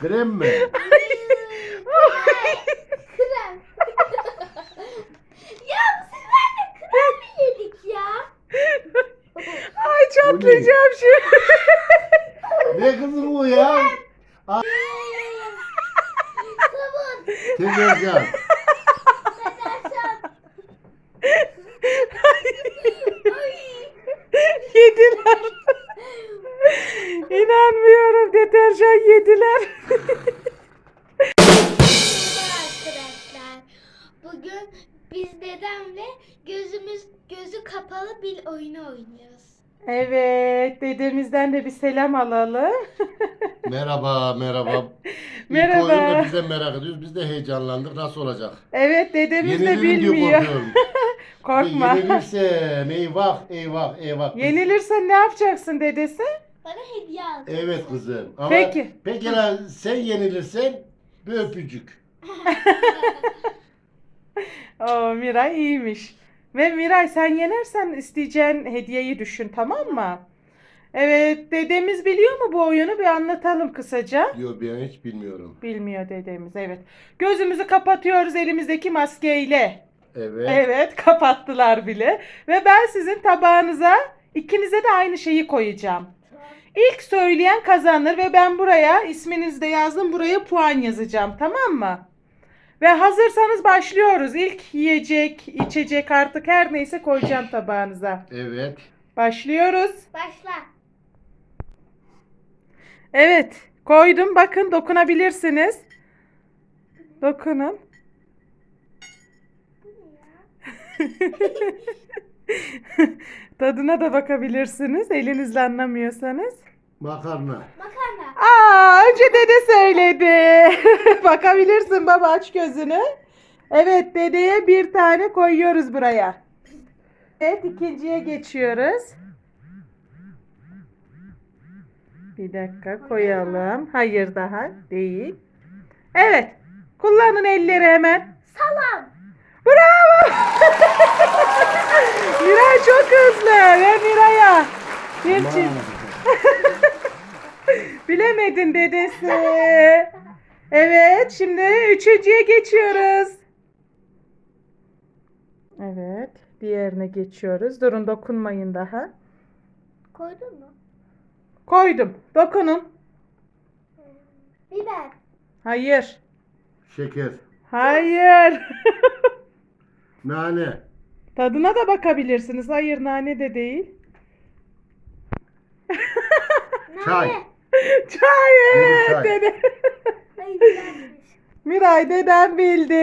Krem mi? Krem. ya bu sefer de krem mi yedik ya? Ay çatlayacağım şimdi. Ne kızım bu ya? Sabun. Tekercan. Kapalı bir oyunu oynuyoruz. evet dedemizden de bir selam alalım. Merhaba, merhaba. Merhaba. İlk oyunda biz de merak ediyoruz. Biz de heyecanlandık. Nasıl olacak? Evet dedemiz de Yenilirim diyor bilmiyor. korkuyorum. Korkma. Yenilirsem eyvah, eyvah, eyvah. Yenilirsen ne yapacaksın dedesi? Bana hediye aldı. Evet kızım. Ama Peki. Peki lan sen yenilirsen bir öpücük. Oo Miray iyiymiş. Ve Miray sen yenersen isteyeceğin hediyeyi düşün tamam mı? Evet dedemiz biliyor mu bu oyunu bir anlatalım kısaca. Diyor ben hiç bilmiyorum. Bilmiyor dedemiz evet. Gözümüzü kapatıyoruz elimizdeki maskeyle. Evet. Evet kapattılar bile. Ve ben sizin tabağınıza ikinize de aynı şeyi koyacağım. İlk söyleyen kazanır ve ben buraya isminizi de yazdım buraya puan yazacağım tamam mı? Ve hazırsanız başlıyoruz. İlk yiyecek, içecek artık her neyse koyacağım tabağınıza. Evet. Başlıyoruz. Başla. Evet koydum bakın dokunabilirsiniz. Dokunun. Tadına da bakabilirsiniz elinizle anlamıyorsanız. Makarna. Makarna. Aa, önce dede söyledi. Bakabilirsin baba aç gözünü. Evet dedeye bir tane koyuyoruz buraya. Evet ikinciye geçiyoruz. Bir dakika koyalım. Hayır daha değil. Evet. Kullanın elleri hemen. Salam. Bravo. Miray çok hızlı. Ve Miray'a. Bir çift. Bilemedin dedesi. Evet, şimdi üçüncüye geçiyoruz. Evet, diğerine geçiyoruz. Durun dokunmayın daha. Koydun mu? Koydum. Dokunun. Biber. Şeker. Hayır. Hayır. Nane. Tadına da bakabilirsiniz. Hayır, nane de değil. Çay. Çay evet çay. dede. Miray deden bildi.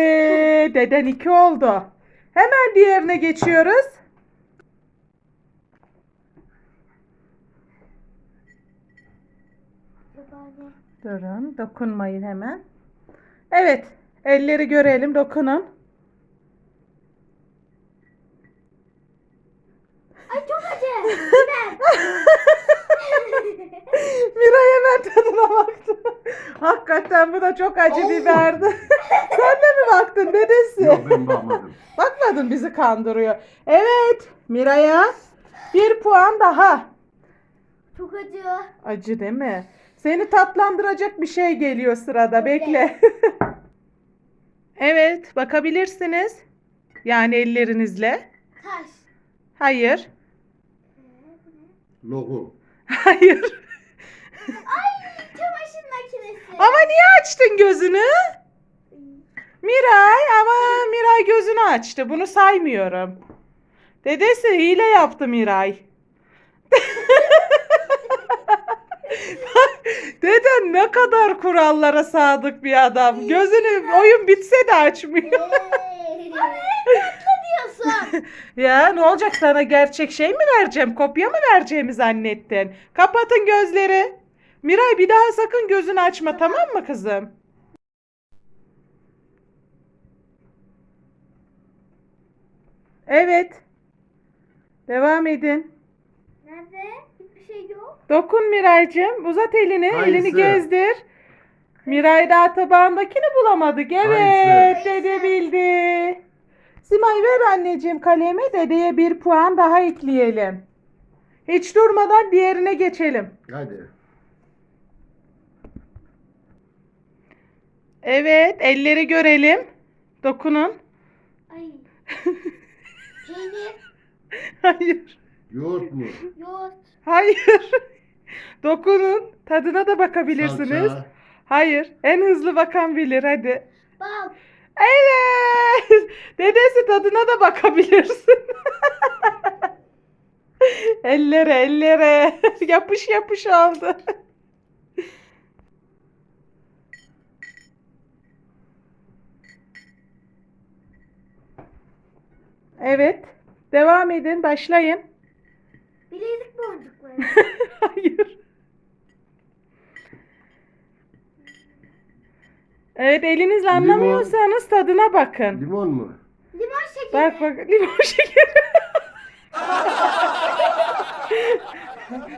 Deden iki oldu. Hemen diğerine geçiyoruz. Babaanne. Durun, dokunmayın hemen. Evet, elleri görelim, dokunun. Ay çok acı. Biber. Miray hemen tadına baktı. Hakikaten bu da çok acı biberdi. Sen de mi baktın dedesi? Yok ben bakmadım. Bakmadın bizi kandırıyor. Evet, Miray'a bir puan daha. çok acı. Acı değil mi? Seni tatlandıracak bir şey geliyor sırada. Bekle. evet, bakabilirsiniz. Yani ellerinizle. Taş. Hayır. Lokum. Hayır. Ay çamaşır makinesi. Ama niye açtın gözünü? Miray ama Miray gözünü açtı. Bunu saymıyorum. Dedesi hile yaptı Miray. Deden ne kadar kurallara sadık bir adam. Gözünü oyun bitse de açmıyor. Ya ne olacak sana gerçek şey mi vereceğim? Kopya mı vereceğimi zannettin? Kapatın gözleri. Miray bir daha sakın gözünü açma tamam mı kızım? Evet. Devam edin. Nerede? Hiçbir şey yok. Dokun Miraycığım. Uzat elini. Kayısı. Elini gezdir. Miray daha tabağındakini bulamadık. Evet. Kayısı. Dede bildi. Simay ver anneciğim kalemi. Dedeye bir puan daha ekleyelim. Hiç durmadan diğerine geçelim. Hadi. Evet, elleri görelim. Dokunun. Ay. Peynir. Hayır. Yoğurt mu? Yoğurt. Hayır. Dokunun. Tadına da bakabilirsiniz. Salça. Hayır. En hızlı bakan bilir hadi. Bal. Evet. Dedesi tadına da bakabilirsin. ellere ellere. yapış yapış oldu. Evet. Devam edin. Başlayın. Bilezik boncukları. Hayır. Evet elinizle Limon. anlamıyorsanız tadına bakın. Limon mu? Limon şekeri. Bak bak limon şekeri.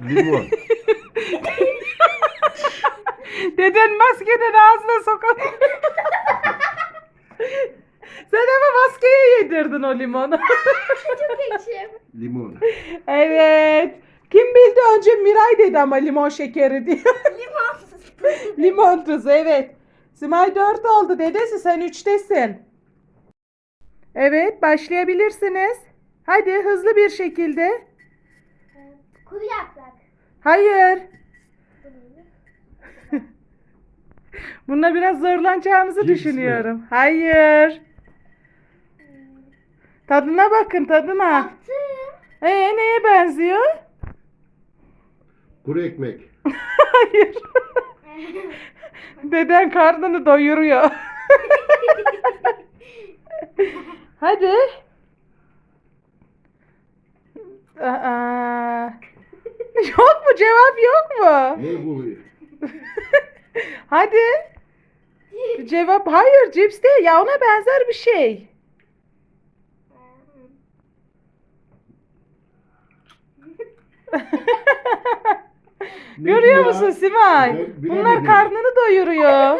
Limon. Deden maskeden ağzına sokan. Sen ama maskeye yedirdin o limonu. Çok ekşim. Limon. evet. Kim bildi önce Miray dedi ama limon şekeri diye. Limon. limon tuzu evet. Simay 4 oldu dedesi sen 3'tesin. Evet başlayabilirsiniz. Hadi hızlı bir şekilde. Kuru yaprak. Hayır. Bununla biraz zorlanacağınızı Cips mi? düşünüyorum. Hayır. Tadına bakın tadına. Yaptım. Ee neye benziyor? Kuru ekmek. Hayır. Deden karnını doyuruyor. Hadi. Aa, yok mu cevap yok mu? Ne bu? Hadi. Cevap hayır cips değil ya ona benzer bir şey. Ne Görüyor musun Simay? Ben Bunlar bilemedim. karnını doyuruyor.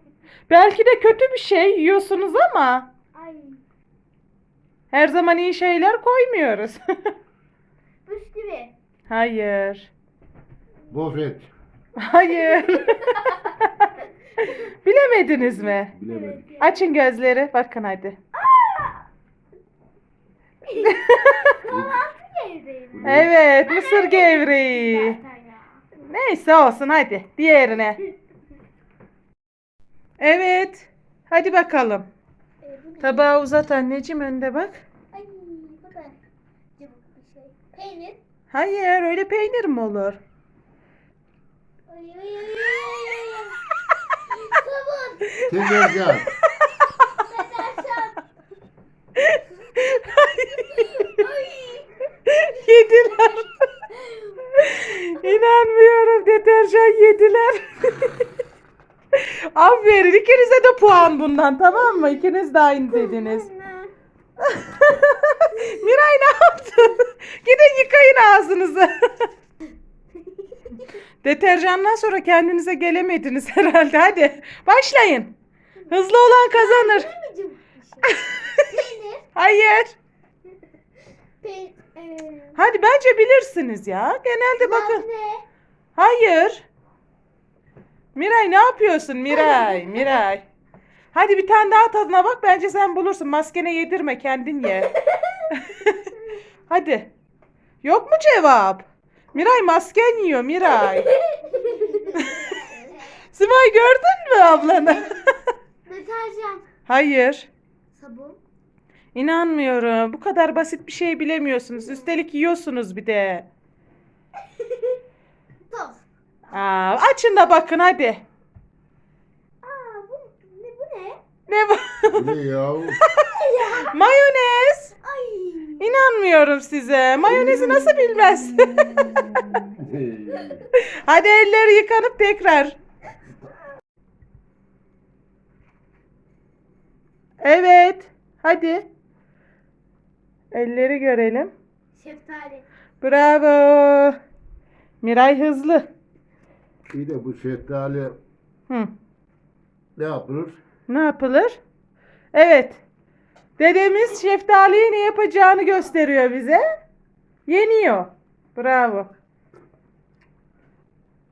Belki de kötü bir şey yiyorsunuz ama Ay. her zaman iyi şeyler koymuyoruz. Bisküvi. Hayır. Gofret. Hayır. Bilemediniz mi? Bilemedim. Açın gözleri. Bakın hadi. Kahvaltı gevreği mi? Evet, mısır gevreği. Zaten. Neyse olsun hadi. Diğerine. Evet. Hadi bakalım. Ee? Tabağı uzat anneciğim önde bak. Ay bu da cıvık bir şey. Peynir. Hayır öyle peynir mi olur? Ay ay ay ay ay ay. Sabun. Tekercan. Deterjan. Ay. yediler. İnanmıyorum deterjan yediler. Aferin ikinize de puan bundan tamam mı? İkiniz de aynı dediniz. Miray ne yaptın? Gidin yıkayın ağzınızı. Deterjandan sonra kendinize gelemediniz herhalde. Hadi başlayın. Hızlı olan kazanır. Hayır. Peynir. Ee, Hadi bence bilirsiniz ya. Genelde bakın. labne. Hayır. Miray ne yapıyorsun Miray? Miray. Hadi bir tane daha tadına bak. Bence sen bulursun. Maskene yedirme kendin ye. Hadi. Yok mu cevap? Miray masken yiyor Miray. Simay gördün mü ablanı? Deterjan. Hayır. Sabun. İnanmıyorum. Bu kadar basit bir şey bilemiyorsunuz. Üstelik yiyorsunuz bir de. Toz. Aa, açın da bakın hadi. Aa bu ne bu ne? Ne bu? Bu ne ya? Mayonez. Ay. İnanmıyorum size. Mayonezi nasıl bilmezsin? Hadi elleri yıkanıp tekrar. Evet. Hadi. Elleri görelim. Şeftali. Bravo. Miray hızlı. Bir de bu şeftali Hı. ne yapılır? Ne yapılır? Evet. Dedemiz şeftaliyi ne yapacağını gösteriyor bize. Yeniyor. Bravo.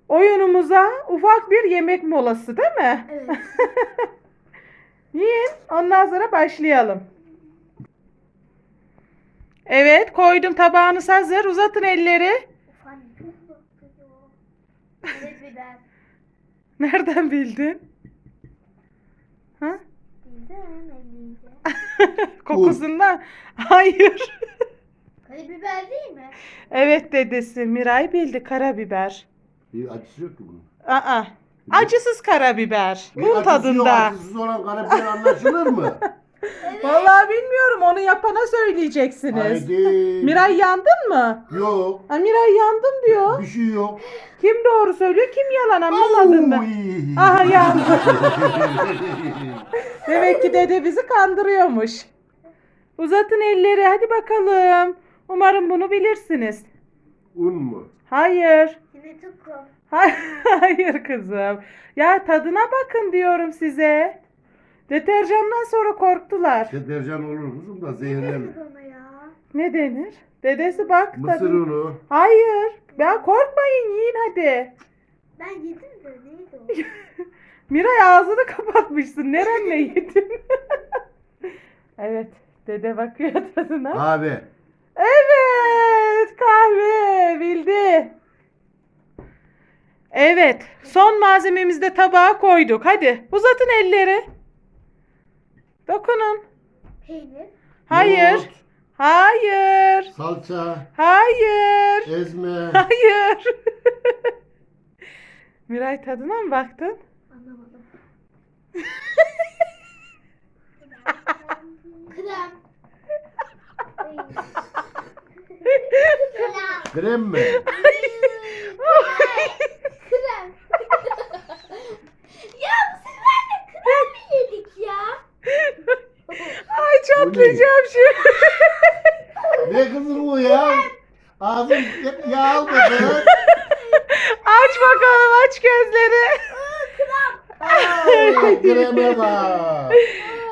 oyunumuza ufak bir yemek molası değil mi? Evet. Yiyin. Ondan sonra başlayalım. Evet koydum tabağınız hazır. Uzatın elleri. Nereden bildin? Ha? Kokusundan. Hayır. Karabiber değil mi? Evet dedesi. Miray bildi karabiber. Bir acısı yok ki bunun. Aa. Acısız karabiber. Bir Bunun acısı yok, tadında. acısız olan karabiber anlaşılır mı? Vallahi bilmiyorum. Onu yapana söyleyeceksiniz. Haydi. Miray yandın mı? Yok. Ha, Miray yandım diyor. Bir şey yok. Kim doğru söylüyor, kim yalan anlamadım ben. Oy. Aha yandı. Demek ki dede bizi kandırıyormuş. Uzatın elleri hadi bakalım. Umarım bunu bilirsiniz. Un mu? Hayır. Yine çok Hayır kızım. Ya tadına bakın diyorum size. Deterjandan sonra korktular. Deterjan olur kızım da zehirlenir. Ona ya. Ne denir? Dedesi bak Mısır tadına. unu. Hayır. Ya korkmayın yiyin hadi. Ben yedim de neydi o? Miray ağzını kapatmışsın. Nerenle yedin? evet. Dede bakıyor tadına. Abi. Evet. Kahve. Bildi. Evet. Son malzememizi de tabağa koyduk. Hadi uzatın elleri. Dokunun. Peynir. Hayır. yoğurt, Hayır. Salça. Hayır. Ezme. Hayır. Miray tadına mı baktın? Anlamadım. Krem. Krem. Krem mi? Krem. ya bu sefer de krem mi yedik ya? Ay çatlayacağım şimdi. ne kızım bu ya? Ağzım hep yağ almadı. aç bakalım aç gözleri. Ay, kreme bak.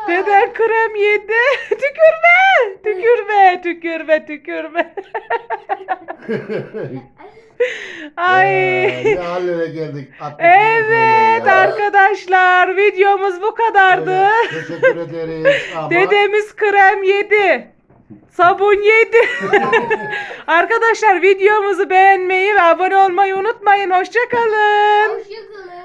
Deden krem yedi. tükürme. Tükürme. Tükürme. Tükürme. Ay. Ee, ne hallere geldik. attık Evet arkadaşlar videomuz bu kadardı. Evet, teşekkür ederiz. Ama Dedemiz krem yedi. Sabun yedi. Arkadaşlar videomuzu beğenmeyi ve abone olmayı unutmayın. Hoşçakalın. Hoşçakalın.